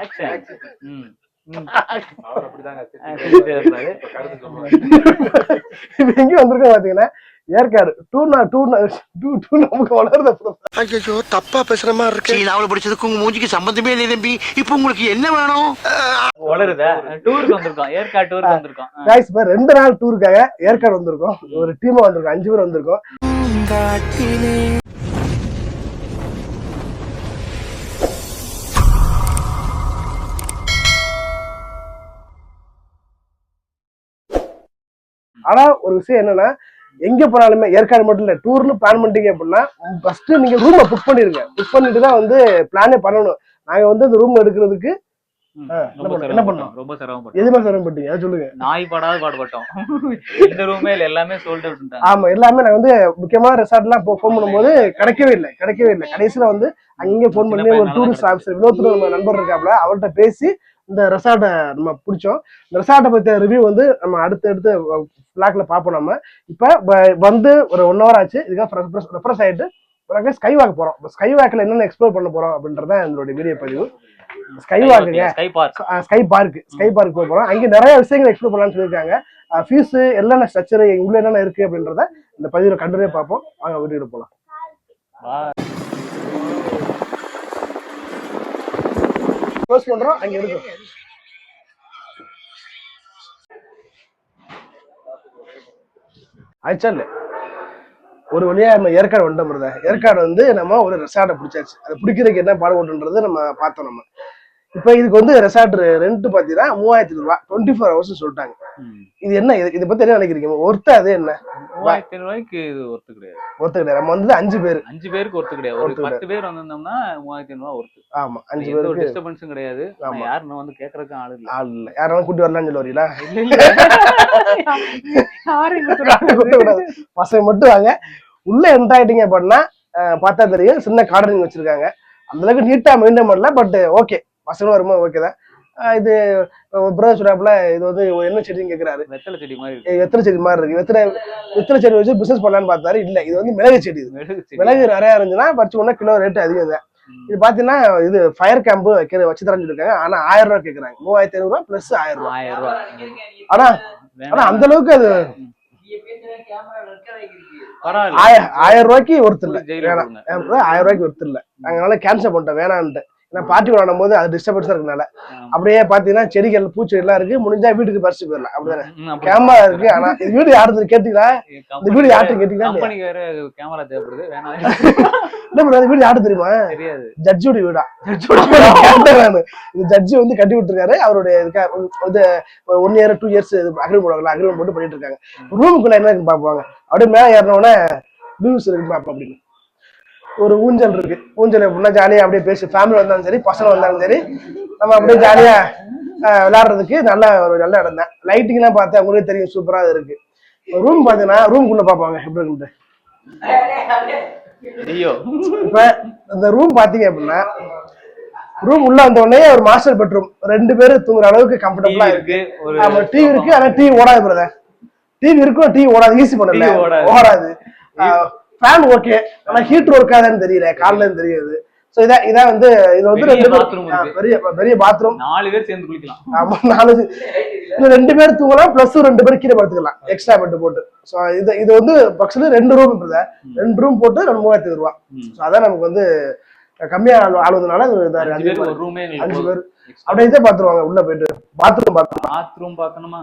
Action ம். ம். ஏற்காடு. தப்பா பேசுற மாதிரி இருக்கு. சீனாவுல படிச்சதுக்கு உங்க மூஞ்சிக்கு சம்பந்தமே இல்லை தம்பி. இப்போ உங்களுக்கு என்ன வேணும்? வளருதா? டூருக்கு வந்திருக்கோம். ஏற்காடு டூருக்கு வந்திருக்கோம். ஆ. காய்ஸ் இப்ப ரெண்டு நாள் டூருக்காக ஏற்காடு வந்திருக்கோம். ஒரு டீமா வந்திருக்கோம். அஞ்சு பேர் வந்திருக்கோம். ஆனா ஒரு விஷயம் என்னன்னா எங்க போனாலுமே ஏற்காடு மட்டும் இல்ல டூர்னு பிளான் பண்ணிட்டீங்க அப்படின்னா ஃபர்ஸ்ட் நீங்க ரூமை புக் பண்ணிருங்க. புக் பண்ணிட்டு தான் வந்து பிளானே பண்ணணும். நாங்க வந்து அந்த ரூம் எடுக்கிறதுக்கு என்ன பண்ணோம்? ரொம்ப சிரமப்பட்டோம். சிரமப்பட்டீங்க? சொல்லுங்க. நாய் படாத பாடுபட்டோம். இந்த ரூமே இல்ல எல்லாமே சோல்ட் அவுட் ஆமா எல்லாமே நான் வந்து முக்கியமான ரெசார்ட்லாம் ஃபோன் பண்ணும்போது கிடைக்கவே இல்லை கிடைக்கவே இல்லை. கடைசியில வந்து அங்கே ஃபோன் பண்ணி ஒரு டூரிஸ்ட் ஆஃபீஸர் வினோத் நண்பர் இருக்காப்ல அவர்கிட்ட பேசி இந்த ரெசார்ட்டை நம்ம பிடிச்சோம். இந்த ரெசார்ட்டை பத்திய ரிவ்யூ வந்து நம்ம அடுத்து அடுத்து பிளாக்ல பார்ப்போம் நம்ம. இப்போ வந்து ஒரு ஒன் ஹவர் ஆச்சு. இதுக்காக ரெஃப்ரெஷ் ஆயிட்டு பிறகு ஸ்கை வாக் போறோம். ஸ்கை வாக்ல என்னென்ன எக்ஸ்ப்ளோர் பண்ண போறோம் அப்படின்றத என்னோட வீடியோ பதிவு. Sky வாக்குங்க sky park sky park sky park போக போறோம். அங்க நிறைய விஷயங்கள் எக்ஸ்ப்ளோர் பண்ணலாம்னு சொல்லியிருக்காங்க. ஃபீஸ் என்னென்ன ஸ்ட்ரக்சர் உள்ள என்னென்ன இருக்கு அப்படின்றத இந்த பதிவில் கண்டுனே பார்ப்போம். வாங்க வீட்டுக்கு போலாம். க்ளோஸ் பண்றோம் அங்க இருக்கும் ஆயிடுச்சா இல்ல ஒரு வழியா நம்ம ஏற்காடு வந்துட்டோம் brother. ஏற்காடு வந்து நம்ம ஒரு ரெசார்ட்டை பிடிச்சாச்சு. அதை பிடிக்கிறதுக்கு என்ன பாடுபட்டுன்றது நம்ம பார்த்தோம் நம்ம. இப்போ இதுக்கு வந்து ரெசார்ட் ரெண்ட் பார்த்தீங்கன்னா மூவாயிரத்தி ரூபா டுவெண்ட்டி ஃபோர் ஹவர்ஸ் சொல்லிட்டாங்க. இது என்ன? இது இதை பத்தி என்ன நினைக்கிறீங்க? ஒருத்த அது என்ன? மூவாயிரத்தி ரூபாய்க்கு இது ஒர்த்து கிடையாது. ஒருத்த கிடையாது. நம்ம வந்து அஞ்சு பேர். அஞ்சு பேருக்கு ஒர்த்து கிடையாது. ஒரு ஒர்த்து பத்து பேர் வந்திருந்தோம்னா மூவாயிரத்தி ரூபாய் ஒர்த்து ஆமா அஞ்சு ஒரு பேருக்கு டிஸ்டர்பன்ஸும் கிடையாது. ஆமா. யாருன்னு வந்து கேட்கறதுக்கு ஆளு இல்ல. ஆள் இல்லை. யாராலும் கூட்டி வரலாம்னு சொல்ல வரீங்களா? கூட்டக்கூடாது. பசங்க மட்டும் வாங்க. உள்ள என்ட்ரு ஆயிட்டீங்க அப்படின்னா பார்த்தா தெரியும். சின்ன கார்டனிங் வச்சிருக்காங்க. அந்த அளவுக்கு நீட்டா மெயின்டைன் பண்ணல பட் ஓகே பசங்களும் வரும்போது ஓகே தான். இது பிரதர் சொல்றாப்புல இது வந்து என்ன செடின்னு கேக்குறாரு. வெத்தலை செடி மாதிரி வெத்தலை செடி மாதிரி இருக்கு. வெத்தலை வெத்தலை செடி வச்சு பிசினஸ் பண்ணலான்னு பார்த்தாரு. இல்ல இது வந்து மிளகு செடி இது. மிளகு நிறைய இருந்துச்சுன்னா பறிச்சு உடனே கிலோ ரேட் அதிகம் தான் இது பாத்தீங்கன்னா இது ஃபயர் கேம்ப் வைக்கிற வச்சு தரேன்னு சொல்லிருக்காங்க ஆனா ஆயிரம் ரூபாய் கேக்குறாங்க. மூவாயிரத்தி ஐநூறு ரூபா பிளஸ் ஆயிரம் ரூபாய். ஆயிரம் ரூபாய். ஆனா ஆனா அந்த அளவுக்கு அது ஆயிரம் ரூபாய்க்கு ஒருத்தர் ஆயிரம் ரூபாய்க்கு ஒருத்தர் இல்ல. அதனால கேன்சல் பண்ணிட்டோம். வேணான்ட்டு. ஏன்னா பார்ட்டி விளையாடும் போது அது டிஸ்டர்பன்ஸா இருக்கனால. அப்படியே பாத்தீங்கன்னா செடிகள் பூச்செடி எல்லாம் இருக்கு. முடிஞ்சா வீட்டுக்கு பறிச்சு போயிடலாம். அப்படிதானே. கேமரா இருக்கு. ஆனா இது வீடு யாருன்னு கேட்டீங்களா? இந்த வீடு யார்கிட்ட கேட்டீங்களா? கேமரா தேவைப்படுது. இந்த வீடு யாரு தெரியுமா? தெரியாது. ஜட்ஜோட வீடா? நானு. இது ஜட்ஜி வந்து கட்டி விட்டுருக்காரு அவருடைய இது one year two years agreement போடுவாங்கல்ல அக்ரிமெண்ட் போட்டு பண்ணிட்டு இருக்காங்க. ரூமுக்குள்ள என்ன இருக்குன்னு பாப்பாங்க அப்படியே மேல ஏறினோடனே வியூஸ் இருக்கு பாப்போம் அப்படின்னு. ஒரு ஊஞ்சல் இருக்கு. ஊஞ்சல் எப்படின்னா ஜாலியா அப்படியே பேசி ஃபேமிலி வந்தாலும் சரி பசங்க வந்தாலும் சரி நம்ம அப்படியே ஜாலியா விளையாடுறதுக்கு நல்ல ஒரு நல்ல இடம் தான். லைட்டிங் எல்லாம் பார்த்தா உங்களுக்கு தெரியும் சூப்பரா இருக்கு. ரூம் பாத்தீங்கன்னா ரூம்குள்ள பாப்பாங்க எப்படி இருக்குன்ட்டு. ஐயோ. இப்ப இந்த ரூம் பாத்தீங்க அப்படின்னா ரூம் உள்ள வந்த உடனே ஒரு மாஸ்டர் பெட்ரூம் ரெண்டு பேரும் தூங்குற அளவுக்கு கம்ஃபர்டபுளா இருக்கு. ஆமா டிவி இருக்கு ஆனா டிவி ஓடாது பிரதர் டிவி இருக்கும் டிவி ஓடாது ஈஸி பண்ணல. ஓடாது. ஃபேன் ஓகே ஆனா ஹீட்டர் ஒர்க் ஆகுதான்னு தெரியல இருந்து தெரியாது. சோ இதான் இதான் வந்து இது வந்து ரெண்டு. பெரிய பெரிய பாத்ரூம் நாலு பேர் சேர்ந்து குளிக்கலாம். ஆமா நாலு இது ரெண்டு பேர் தூங்கலாம் பிளஸ் ரெண்டு பேர் கீழே படுத்துக்கலாம். எக்ஸ்ட்ரா பெட் போட்டு. சோ இது இது வந்து பக்ஸ்ல ரெண்டு ரூம் பிரதர் ரெண்டு ரூம் போட்டு ரெண்டு மூவாயிரத்தி ரூபா. ஸோ அதான் நமக்கு வந்து கம்மியா ஆள் ஆளுவதனால. அஞ்சு பேர். அப்படியே தான் பாத்துருவாங்க உள்ள போயிட்டு. பாத்ரூம் பாத்ரூம் பாத்ரூம் பார்க்கணுமா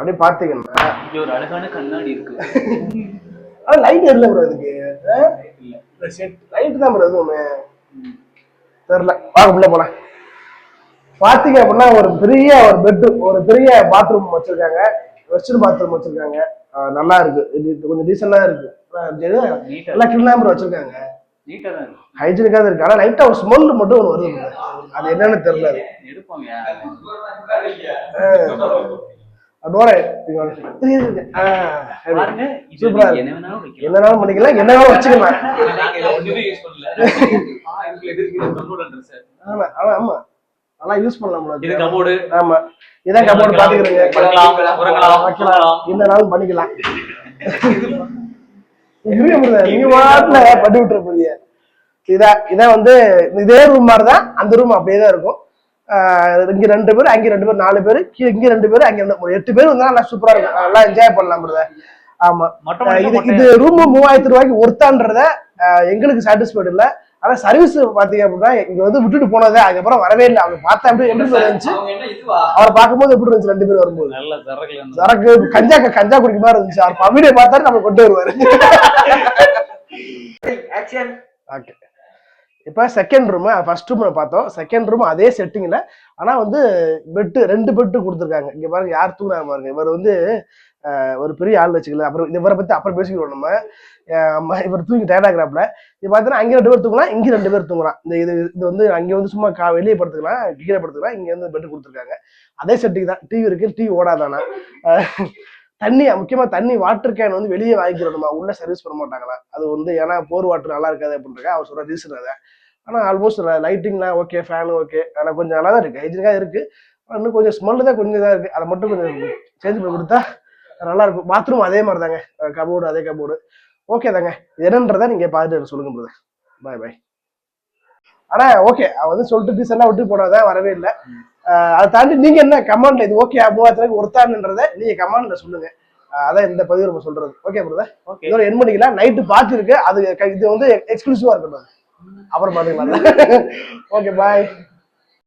அப்படியே பாத்தீங்கன்னா இங்க ஒரு அழகான கண்ணாடி இருக்கு. ஆனா லைட் எரியல ப்ரோ இதுக்கு லைட் தான் ப்ரோ எதுவுமே தெரியல. வாங்க உள்ள போலாம். பாத்தீங்க அப்படின்னா ஒரு பெரிய ஒரு பெட் ஒரு பெரிய பாத்ரூம் வச்சிருக்காங்க. வெஸ்டர்ன் பாத்ரூம் வச்சிருக்காங்க. நல்லா இருக்கு. இது கொஞ்சம் டீசெண்டா இருக்கு. நல்லா கிளீனா ப்ரோ வச்சிருக்காங்க. தான் இருக்கு. ஹைஜீனிக்கா இருக்கு. ஆனா லைட்டா ஒரு ஸ்மெல் மட்டும் ஒன்று வருது. அது என்னன்னு தெரியல அது எடுப்போங்க டோரை தெரியுது ஆ, சரி. பாருங்க இது சூப்பரா நீங்க இருக்கு. என்ன வேணாலும் வைக்கலாம். என்ன வேணாலும் பண்ணிக்கலாம் என்ன வேணாலும் வச்சுக்கலாம். நாங்க இதை ஒண்ணுமே யூஸ் பண்ணல. ஆ, இதுக்குள்ள எது இருக்குது கம்ப்யூட்டர் ட்ரெஸ் ஆமா ஆமா ஆமா. நல்லா யூஸ் பண்ணலாம் bro. இது கபோர்டு ஆமா. இதான் கபோர்டு பாத்துக்கிறீங்க. வைக்கலாம். என்ன வேணாலும் பண்ணிக்கலாம். நீங்க வாட்டில பண்ணி விட்டுற போறீங்க இதான் இதான் வந்து இதே ரூம் மாதிரி தான் அந்த ரூம் அப்படியே தான் இருக்கும். இங்க ரெண்டு பேர் அங்க ரெண்டு பேர் நாலு பேர் கீழே இங்க ரெண்டு பேர் அங்க ரெண்டு- ஒரு எட்டு பேர் வந்தா நல்லா சூப்பரா இருக்கும். நல்லா என்ஜாய் பண்ணலாம் பிரதர் ஆமா. இது இது ரூம் மூவாயிரத்து ரூபாய்க்கு ஒருத்தான்றத எங்களுக்கு சாட்டிஸ்ஃபைடு இல்ல. ஆனா சர்வீஸ் பாத்தீங்க அப்படின்னா இங்க வந்து விட்டுட்டு போனதே அதுக்கப்புறம் வரவே இல்லை. அவங்க பார்த்தா எப்படி எப்படி இருந்துச்சு. அவங்க என்ன இதுவா? அவரை பார்க்கும்போது எப்படி இருந்துச்சு ரெண்டு பேரும் வரும்போது? சரக்கு கஞ்சா கஞ்சா குடிக்க மாதிரி இருந்துச்சு. அவர் பம்மிடியை பார்த்தாரு நம்ம கொண்டு வருவாரு. ஓகே இப்போ செகண்ட் ரூமு ஃபர்ஸ்ட் ரூம் பார்த்தோம். செகண்ட் ரூம் அதே செட்டிங்கில் ஆனால் வந்து பெட்டு ரெண்டு பெட்டு கொடுத்துருக்காங்க. இங்கே பாருங்க யார் தூங்குறாங்க பாருங்க. இவர் வந்து ஒரு பெரிய ஆள் வச்சுக்கல. அப்புறம் இவரை பற்றி அப்புறம் பேசிக்கிறோம் நம்ம. அம்மா, இவர் தூங்கி டயர்டாகிறாப்புல இது பார்த்தீங்கன்னா அங்கே ரெண்டு பேர் தூங்கலாம் இங்கே ரெண்டு பேர் தூங்கலாம் இந்த இது இது வந்து அங்கே வந்து சும்மா கா வெளியே படுத்துக்கலாம் கீழே படுத்துக்கலாம் இங்கே வந்து பெட்டு கொடுத்துருக்காங்க. அதே செட்டிங் தான். டிவி இருக்கு டிவி ஓடாதானா? தண்ணி முக்கியமா தண்ணி வாட்டர் கேன் வந்து வெளியே வாங்கிக்கிறோமா உள்ள சர்வீஸ் பண்ண மாட்டாங்களா? அது வந்து ஏன்னா போர் வாட்டர் நல்லா இருக்காது அப்படின்றாங்க அவர் சொல்ற ரீசன் அதை. ஆனா ஆல்மோஸ்ட் லைட்டிங்லாம் ஓகே ஃபேன் ஓகே ஆனா கொஞ்சம் நல்லா தான் இருக்கு. ஹைஜீனிக்காக இருக்கு. இன்னும் கொஞ்சம் ஸ்மெல் தான் கொஞ்சம் இதாக இருக்கு. அதை மட்டும் கொஞ்சம் சேஞ்ச் பண்ணி கொடுத்தா நல்லா இருக்கும். பாத்ரூம் அதே மாதிரி தாங்க கபோர்டு அதே கபோர்டு ஓகே தாங்க. இது என்னன்றதை நீங்க பார்த்துட்டு எனக்கு சொல்லுங்க பிரதர் பாய் பாய் ஆனா ஓகே அவ வந்து சொல்லிட்டு டீசெண்டா விட்டு போனாதான் வரவே இல்லை. அதை தாண்டி நீங்க என்ன கமெண்ட்ல இது ஓகே மூவாயிரத்துக்கு ஒருத்தான்றதை நீங்க கமெண்ட்ல சொல்லுங்க. அதான் இந்த பதிவு நம்ம சொல்றது. ஓகே பிரதர் இதோட என் பண்ணிக்கலாம் நைட்டு பார்த்து இருக்கு அது இது வந்து எக்ஸ்க்ளூசிவா இருக்கட்டும் அப்புறம் பாத்துக்கலாம் ஓகே பாய்